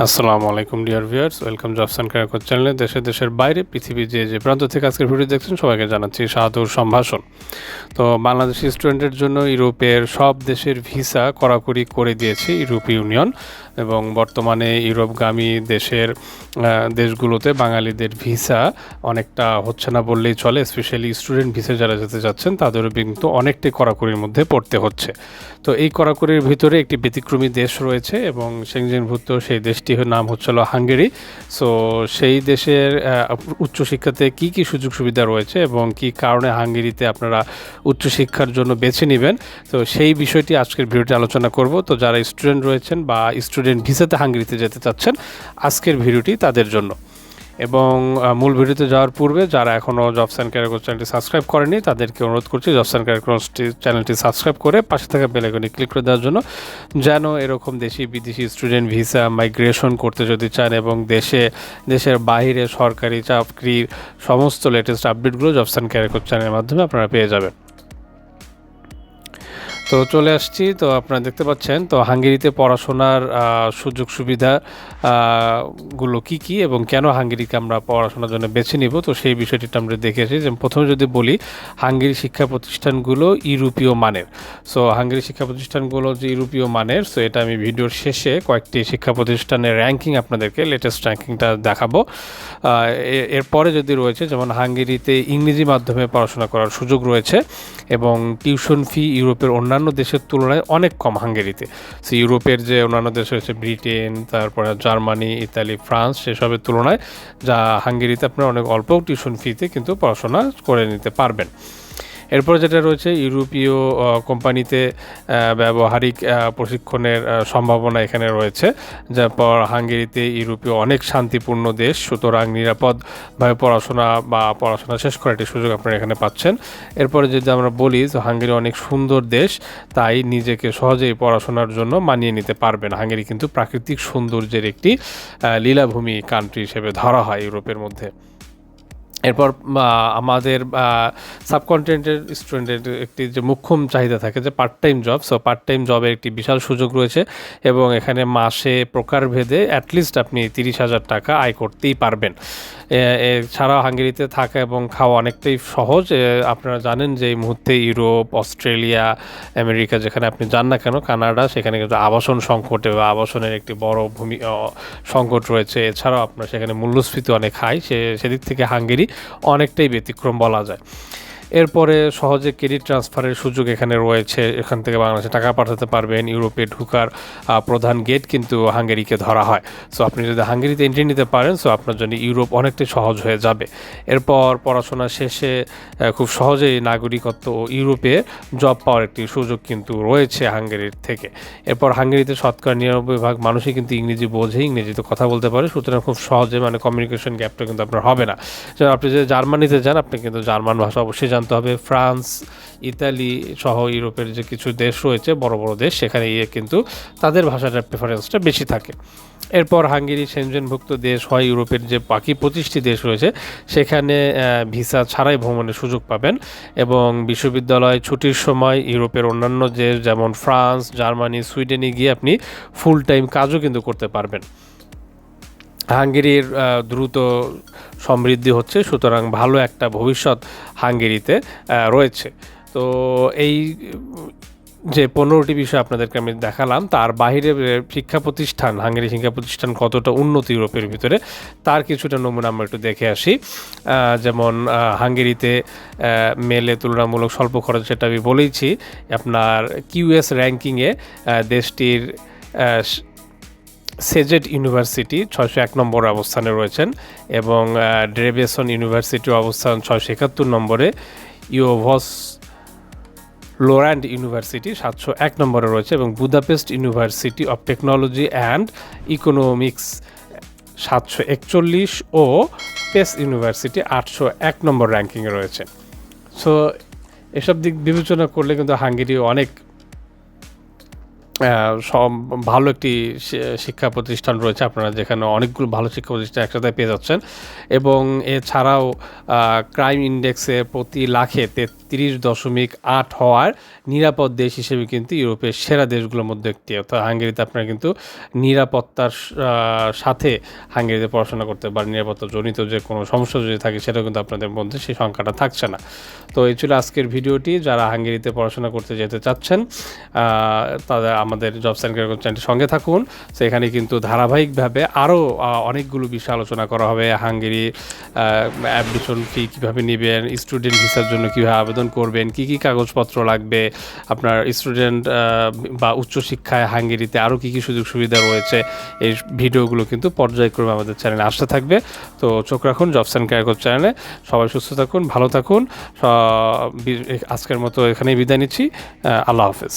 আসসালামু আলাইকুম, dear viewers. Welcome jobs and career চ্যানেলে দেশে, দেশের বাইরে, পৃথিবীর যে যে প্রান্ত থেকে আজকের ভিডিও দেখছেন, সবাইকে জানাচ্ছি সাদর সম্ভাষণ। তো বাংলাদেশি স্টুডেন্টের জন্য ইউরোপের সব দেশের ভিসা কড়াকড়ি করে দিয়েছে ইউরোপীয় ইউনিয়ন। এবং বর্তমানে ইউরোপগামী দেশের দেশগুলোতে বাঙালিদের ভিসা অনেকটা হচ্ছে না বললেই চলে স্পেশালি স্টুডেন্ট ভিসা যারা যেতে যাচ্ছেন তাদেরও কিন্তু অনেকটাই কড়াকড়ির মধ্যে পড়তে হচ্ছে। তো এই কড়াকড়ির ভিতরে একটি ব্যতিক্রমী দেশ রয়েছে এবং সেনজেনভুক্ত সেই দেশটির নাম হচ্ছিল হাঙ্গেরি সো সেই দেশের উচ্চশিক্ষাতে কি কি সুযোগ সুবিধা রয়েছে এবং কি কারণে হাঙ্গেরিতে আপনারা উচ্চশিক্ষার জন্য বেছে নেবেন? তো সেই বিষয়টি আজকের ভিডিওতে আলোচনা করব। তো যারা স্টুডেন্ট রয়েছেন বা স্টুডেন্ট ভিসাতে হাঙ্গেরিতে যেতে চাচ্ছেন, আজকের ভিডিওটি তাদের জন্য। এবং মূল ভিডিওতে যাওয়ার পূর্বে যারা এখনও জবস অ্যান্ড ক্যারিয়ার চ্যানেলটি সাবস্ক্রাইব করেনি তাদেরকে অনুরোধ করছি জবস অ্যান্ড ক্যারিয়ার চ্যানেলটি সাবস্ক্রাইব করে পাশে থাকা বেলাইকনে ক্লিক করে দেওয়ার জন্য, যেন এরকম দেশি বিদেশি স্টুডেন্ট ভিসা মাইগ্রেশন করতে যদি চান এবং দেশে, দেশের বাইরে সরকারি চাকরি সমস্ত লেটেস্ট আপডেটগুলো জবস অ্যান্ড ক্যারিয়ার চ্যানেলের মাধ্যমে আপনারা পেয়ে যাবেন। তো চলে আসছি। তো আপনারা দেখতে পাচ্ছেন, তো হাঙ্গেরিতে পড়াশোনার সুযোগ সুবিধা গুলো কি কি এবং কেন হাঙ্গেরিকে আমরা পড়াশোনার জন্য বেছে নিব? তো সেই বিষয়টিটা আমরা দেখেছি যে প্রথমে যদি বলি, হাঙ্গেরি শিক্ষা প্রতিষ্ঠানগুলো ইউরোপীয় মানের। সো হাঙ্গেরি শিক্ষা প্রতিষ্ঠানগুলো যে ইউরোপীয় মানের সো এটা আমি ভিডিওর শেষে কয়েকটি শিক্ষা প্রতিষ্ঠানের র্যাঙ্কিং আপনাদেরকে লেটেস্ট র্যাঙ্কিংটা দেখাবো। এরপরে যদি রয়েছে, যেমন হাঙ্গেরিতে ইংরেজি মাধ্যমে পড়াশোনা করার সুযোগ রয়েছে এবং টিউশন ফি ইউরোপের অন্যান্য দেশের তুলনায় অনেক কম হাঙ্গেরিতে। সো ইউরোপের যে অন্যান্য দেশ রয়েছে, ব্রিটেন, তারপরে জার্মানি, ইতালি, ফ্রান্স, সেসবের তুলনায়, যা হাঙ্গেরিতে আপনারা অনেক অল্প টিউশন ফিতে কিন্তু পড়াশোনা করে নিতে পারবেন। এরপর যেটা রয়েছে, ইউরোপীয় কোম্পানিতে ব্যবহারিক প্রশিক্ষণের সম্ভাবনা এখানে রয়েছে। যারপর হাঙ্গেরিতে ইউরোপীয় অনেক শান্তিপূর্ণ দেশ। সুতরাং নিরাপদভাবে পড়াশোনা বা পড়াশোনা শেষ করার একটি সুযোগ আপনারা এখানে পাচ্ছেন। এরপরে যদি আমরা বলি যে হাঙ্গেরি অনেক সুন্দর দেশ, তাই নিজেকে সহজেই পড়াশোনার জন্য মানিয়ে নিতে পারবেন। হাঙ্গেরি কিন্তু প্রাকৃতিক সৌন্দর্যের একটি লীলাভূমি কান্ট্রি হিসেবে ধরা হয় ইউরোপের মধ্যে। এরপর আমাদের সাবকন্টিনেন্টের স্টুডেন্টের একটি যে মুখ্যম চাহিদা থাকে যে part time job so part time জবের একটি বিশাল সুযোগ রয়েছে এবং এখানে মাসে প্রকারভেদে অ্যাটলিস্ট আপনি তিরিশ হাজার টাকা আয় করতেই পারবেন। এছাড়াও হাঙ্গেরিতে থাকা এবং খাওয়া অনেকটাই সহজ। আপনারা জানেন যে এই মুহূর্তে ইউরোপ, অস্ট্রেলিয়া, আমেরিকা যেখানে আপনি যান না কেন, কানাডা, সেখানে কিন্তু আবাসন সংকটে বা আবাসনের একটি বড় ভূমি সংকট রয়েছে। এছাড়াও আপনার সেখানে মূল্যস্ফীতি অনেক হাই, সে, সেদিক থেকে হাঙ্গেরি অনেকটাই ব্যতিক্রম বলা যায়। এরপরে সহজে ক্রেডিট ট্রান্সফারের সুযোগ এখানে রয়েছে। এখান থেকে বাংলাদেশে টাকা পাঠাতে পারবেন, ইউরোপে ঢুকার প্রধান গেট কিন্তু হাঙ্গেরিকে ধরা হয়। সো আপনি যদি হাঙ্গেরিতে এন্ট্রি নিতে পারেন সো আপনার জন্য ইউরোপ অনেকটাই সহজ হয়ে যাবে। এরপর পড়াশোনা শেষে খুব সহজেই নাগরিকত্ব ও ইউরোপে জব পাওয়ার একটি সুযোগ কিন্তু রয়েছে হাঙ্গেরির থেকে। এরপর হাঙ্গেরিতে শতকরা নিরানব্বই ভাগ মানুষই কিন্তু ইংরেজি বোঝে, ইংরেজিতে কথা বলতে পারে, সুতরাং খুব সহজে মানে কমিউনিকেশন গ্যাপটা কিন্তু আপনার হবে না। আপনি যদি জার্মানিতে যান, আপনি কিন্তু জার্মান ভাষা অবশ্যই জানতে হবে, ফ্রান্স, ইতালি সহ ইউরোপের যে কিছু দেশ রয়েছে, বড় বড় দেশ, সেখানে গিয়ে কিন্তু তাদের ভাষাটার প্রেফারেন্সটা বেশি থাকে। এরপর হাঙ্গেরি, সেনজেনভুক্ত দেশ হয় ইউরোপের যে বাকি পঁচিশটি দেশ রয়েছে, সেখানে ভিসা ছাড়াই ভ্রমণের সুযোগ পাবেন এবং বিশ্ববিদ্যালয় ছুটির সময় ইউরোপের অন্যান্য দেশ, যেমন ফ্রান্স, জার্মানি, সুইডেনে গিয়ে আপনি ফুল টাইম কাজও কিন্তু করতে পারবেন। হাঙ্গেরির দ্রুত সমৃদ্ধি হচ্ছে, সুতরাং ভালো একটা ভবিষ্যৎ হাঙ্গেরিতে রয়েছে। তো এই, যে পনেরোটি বিষয় আপনাদেরকে আমি দেখালাম, তার বাইরে শিক্ষা প্রতিষ্ঠান, হাঙ্গেরি শিক্ষা প্রতিষ্ঠান কতটা উন্নত ইউরোপের ভিতরে, তার কিছুটা নমুনা আমরা একটু দেখে আসি। যেমন হাঙ্গেরিতে মেলে তুলনামূলক স্বল্প খরচ সেটা আমি বলেইছি, আপনার কিউএস র্যাঙ্কিংয়ে দেশটির সেজেড ইউনিভার্সিটি ছয়শো এক নম্বর অবস্থানে রয়েছেন এবং ড্রেবেসন ইউনিভার্সিটির অবস্থান ছয়শো একাত্তর নম্বরে। ইউভস লোর্যান্ড ইউনিভার্সিটি সাতশো এক নম্বরে রয়েছে এবং Budapest university of technology and economics সাতশো একচল্লিশ ও পেস ইউনিভার্সিটি আটশো এক নম্বর র্যাঙ্কিংয়ে রয়েছে। সো, এসব দিক বিবেচনা করলে কিন্তু হাঙ্গেরি অনেক ভালো একটি শিক্ষা প্রতিষ্ঠান রয়েছে। আপনারা যেখানে অনেকগুলো ভালো শিক্ষা প্রতিষ্ঠান একসাথে পেয়ে যাচ্ছেন। এবং এছাড়াও ক্রাইম ইন্ডেক্সে প্রতি লাখে তেত্রিশ দশমিক আট হওয়ার নিরাপদ দেশ হিসেবে কিন্তু ইউরোপের সেরা দেশগুলোর মধ্যে একটি। অর্থাৎ হাঙ্গেরিতে আপনারা কিন্তু নিরাপত্তার সাথে হাঙ্গেরিতে পড়াশোনা করতে বা নিরাপত্তা জনিত যে কোনো সমস্যা যদি থাকে, সেটাও কিন্তু আপনাদের মধ্যে সেই সংখ্যাটা থাকছে না। তো এই ছিল আজকের ভিডিওটি। যারা হাঙ্গেরিতে পড়াশোনা করতে যেতে চাচ্ছেন তাদের আমাদের জব সেন্টার চ্যানেলের সঙ্গে থাকুন। সেখানে কিন্তু ধারাবাহিকভাবে আরও অনেকগুলো বিষয় আলোচনা করা হবে। হাঙ্গেরি অ্যাডমিশন ফি কীভাবে নেবেন, স্টুডেন্ট ভিসার জন্য কীভাবে আবেদন করবেন, কী কী কাগজপত্র লাগবে, আপনার স্টুডেন্ট বা উচ্চশিক্ষায় হাঙ্গেরিতে আরও কী কী সুযোগ সুবিধা রয়েছে, এই ভিডিওগুলো কিন্তু পর্যায়ক্রমে আমাদের চ্যানেলে আসতে থাকবে। তো চোখ রাখুন জবস অ্যান্ড চ্যানেলে। সবাই সুস্থ থাকুন, ভালো থাকুন। আজকের মতো এখানেই বিদায় নিচ্ছি। আল্লাহ হাফেজ।